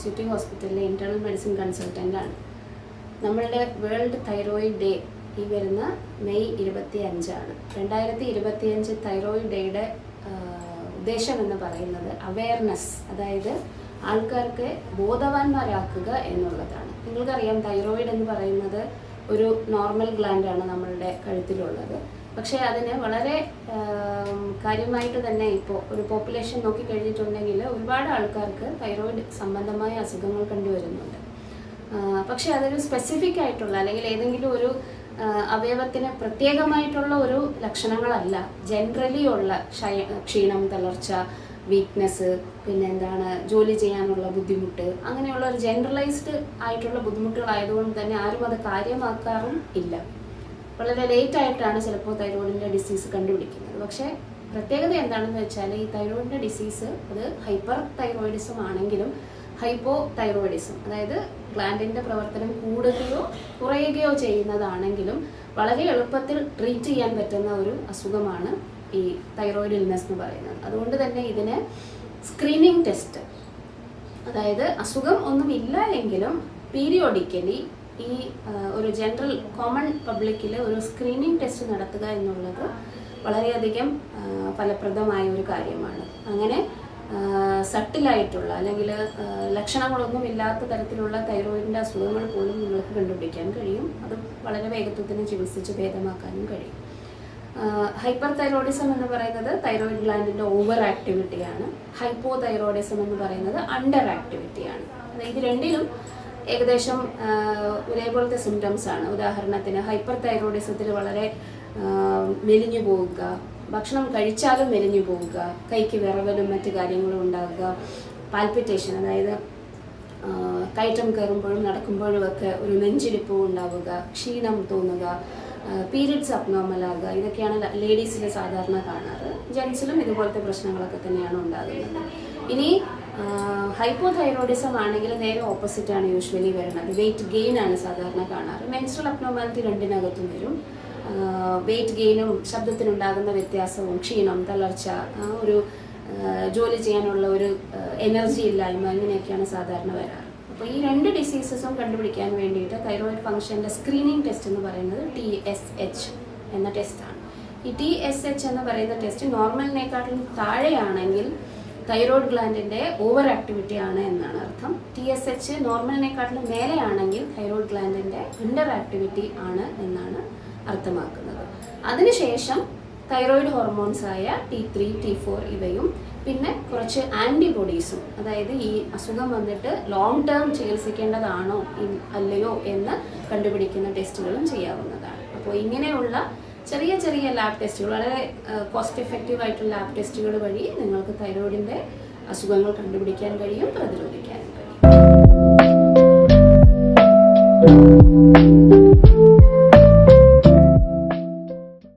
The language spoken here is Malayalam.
സിറ്റി ഹോസ്പിറ്റലിലെ ഇന്റേണൽ മെഡിസിൻ കൺസൾട്ടന്റാണ് നമ്മളുടെ വേൾഡ് തൈറോയിഡ് ഡേ ഈ വരുന്ന മെയ് ഇരുപത്തി അഞ്ചാണ് രണ്ടായിരത്തി ഇരുപത്തി അഞ്ച് തൈറോയിഡ് ഡേയുടെ ഉദ്ദേശം എന്ന് പറയുന്നത് അവയർനെസ് അതായത് ആൾക്കാർക്ക് ബോധവാന്മാരാക്കുക എന്നുള്ളതാണ്. നിങ്ങൾക്കറിയാം തൈറോയിഡ് എന്ന് പറയുന്നത് ഒരു നോർമൽ ഗ്ലാൻഡാണ് നമ്മളുടെ കഴുത്തിലുള്ളത്. പക്ഷേ അതിന് വളരെ കാര്യമായിട്ട് തന്നെ ഇപ്പോൾ ഒരു പോപ്പുലേഷൻ നോക്കിക്കഴിഞ്ഞിട്ടുണ്ടെങ്കിൽ ഒരുപാട് ആൾക്കാർക്ക് തൈറോയിഡ് സംബന്ധമായ അസുഖങ്ങൾ കണ്ടുവരുന്നുണ്ട്. പക്ഷേ അതൊരു സ്പെസിഫിക് ആയിട്ടുള്ള അല്ലെങ്കിൽ ഏതെങ്കിലും ഒരു അവയവത്തിന് പ്രത്യേകമായിട്ടുള്ള ഒരു ലക്ഷണങ്ങളല്ല. ജനറലി ഉള്ള ക്ഷീണം തളർച്ച വീക്ക്നെസ് പിന്നെ എന്താണ് ജോലി ചെയ്യാനുള്ള ബുദ്ധിമുട്ട് അങ്ങനെയുള്ള ഒരു ജനറലൈസ്ഡ് ആയിട്ടുള്ള ബുദ്ധിമുട്ടുകളായതുകൊണ്ട് തന്നെ ആരും അത് കാര്യമാക്കാറും ഇല്ല. വളരെ ലേറ്റ് ആയിട്ടാണ് ചിലപ്പോൾ തൈറോയിഡിന്റെ ഡിസീസ് കണ്ടുപിടിക്കുന്നത്. പക്ഷേ പ്രത്യേകത എന്താണെന്ന് വെച്ചാൽ ഈ തൈറോയിഡിന്റെ ഡിസീസ് അത് ഹൈപ്പർ തൈറോയിഡിസം ആണെങ്കിലും ഹൈപ്പോ തൈറോയിഡിസം അതായത് ഗ്ലാൻഡിന്റെ പ്രവർത്തനം കൂടുകയോ കുറയുകയോ ചെയ്യുന്നതാണെങ്കിലും വളരെ എളുപ്പത്തിൽ ട്രീറ്റ് ചെയ്യാൻ പറ്റുന്ന ഒരു അസുഖമാണ് ഈ തൈറോയിഡ് ഇൽനെസ് എന്ന് പറയുന്നത്. അതുകൊണ്ട് തന്നെ ഇതിന് സ്ക്രീനിങ് ടെസ്റ്റ് അതായത് അസുഖം ഒന്നുമില്ല എങ്കിലും പീരിയോഡിക്കലി ഈ ഒരു ജനറൽ കോമൺ പബ്ലിക്കിൽ ഒരു സ്ക്രീനിങ് ടെസ്റ്റ് നടത്തുക എന്നുള്ളത് വളരെയധികം ഫലപ്രദമായ ഒരു കാര്യമാണ്. അങ്ങനെ സട്ടിലായിട്ടുള്ള അല്ലെങ്കിൽ ലക്ഷണങ്ങളൊന്നും ഇല്ലാത്ത തരത്തിലുള്ള തൈറോയിഡിന്റെ അസുഖങ്ങൾ പോലും നിങ്ങൾക്ക് കണ്ടുപിടിക്കാൻ കഴിയും. അത് വളരെ വേഗത്തിൽ ചികിത്സിച്ച് ഭേദമാക്കാനും കഴിയും. ഹൈപ്പർ തൈറോയിഡിസം എന്ന് പറയുന്നത് തൈറോയിഡ് ഗ്ലാൻഡിന്റെ ഓവർ ആക്ടിവിറ്റിയാണ് ഹൈപ്പോ തൈറോയിഡിസം എന്ന് പറയുന്നത് അണ്ടർ ആക്ടിവിറ്റിയാണ് ഇത് രണ്ടിലും ഏകദേശം ഒരേപോലത്തെ സിംറ്റംസ് ആണ്. ഉദാഹരണത്തിന് ഹൈപ്പർ തൈറോയിഡിസത്തിൽ വളരെ മെലിഞ്ഞു പോവുക ഭക്ഷണം കഴിച്ചാലും മെലിഞ്ഞു പോവുക കൈക്ക് വിറവലും മറ്റു കാര്യങ്ങളും ഉണ്ടാകുക പാൽപിറ്റേഷൻ അതായത് കയറ്റം കയറുമ്പോഴും നടക്കുമ്പോഴും ഒക്കെ ഒരു നെഞ്ചിരിപ്പ് ഉണ്ടാവുക ക്ഷീണം തോന്നുക പീരിയഡ്സ് അബ്നോർമൽ ആകുക. ഇതൊക്കെയാണ് ലേഡീസിൽ സാധാരണ കാണാറ്. ജെൻസിലും ഇതുപോലത്തെ പ്രശ്നങ്ങളൊക്കെ തന്നെയാണ് ഉണ്ടാകുന്നത്. ഇനി ഹൈപ്പോ തൈറോയിഡിസം ആണെങ്കിൽ നേരെ ഓപ്പോസിറ്റ് ആണ് യൂഷ്വലി വരുന്നത്. വെയിറ്റ് ഗെയിൻ ആണ് സാധാരണ കാണാറ്. മെൻസ്ട്രൽ അബ്നോർമാലിറ്റി രണ്ടിനകത്തും വരും. വെയിറ്റ് ഗെയിനും ശബ്ദത്തിനുണ്ടാകുന്ന വ്യത്യാസവും ക്ഷീണം തളർച്ച ഒരു ജോലി ചെയ്യാനുള്ള ഒരു എനർജി ഇല്ലായ്മ ഇങ്ങനെയൊക്കെയാണ് സാധാരണ വരാറ്. അപ്പോൾ ഈ രണ്ട് ഡിസീസസും കണ്ടുപിടിക്കാൻ വേണ്ടിയിട്ട് തൈറോയിഡ് ഫംഗ്ഷന്റെ സ്ക്രീനിങ് ടെസ്റ്റ് എന്ന് പറയുന്നത് ടി എസ് എച്ച് എന്ന ടെസ്റ്റാണ് ഈ ടി എസ് എച്ച് എന്ന് പറയുന്ന ടെസ്റ്റ് നോർമലിനേക്കാട്ടിലും താഴെയാണെങ്കിൽ തൈറോയ്ഡ് ഗ്ലാൻഡിന്റെ ഓവർ ആക്ടിവിറ്റി ആണ് എന്നാണ് അർത്ഥം. ടി എസ് എച്ച് നോർമലിനെക്കാട്ടിലും മേലെയാണെങ്കിൽ തൈറോയ്ഡ് ഗ്ലാൻഡിന്റെ അണ്ടർ ആക്ടിവിറ്റി ആണ് എന്നാണ് അർത്ഥമാക്കുന്നത്. അതിനുശേഷം തൈറോയിഡ് ഹോർമോൺസ് ആയ ടി ത്രീ ടി ഫോർ ഇവയും പിന്നെ കുറച്ച് ആന്റിബോഡീസും അതായത് ഈ അസുഖം വന്നിട്ട് ലോങ് ടേം ചികിത്സിക്കേണ്ടതാണോ അല്ലയോ എന്ന് കണ്ടുപിടിക്കുന്ന ടെസ്റ്റുകളും ചെയ്യാവുന്നതാണ്. അപ്പോൾ ഇങ്ങനെയുള്ള ചെറിയ ചെറിയ ലാബ് ടെസ്റ്റുകൾ വളരെ കോസ്റ്റ് എഫക്റ്റീവ് ആയിട്ടുള്ള ലാബ് ടെസ്റ്റുകൾ വഴി നിങ്ങൾക്ക് തൈറോയിഡിന്റെ അസുഖങ്ങൾ കണ്ടുപിടിക്കാൻ കഴിയും പ്രതിരോധിക്കാൻ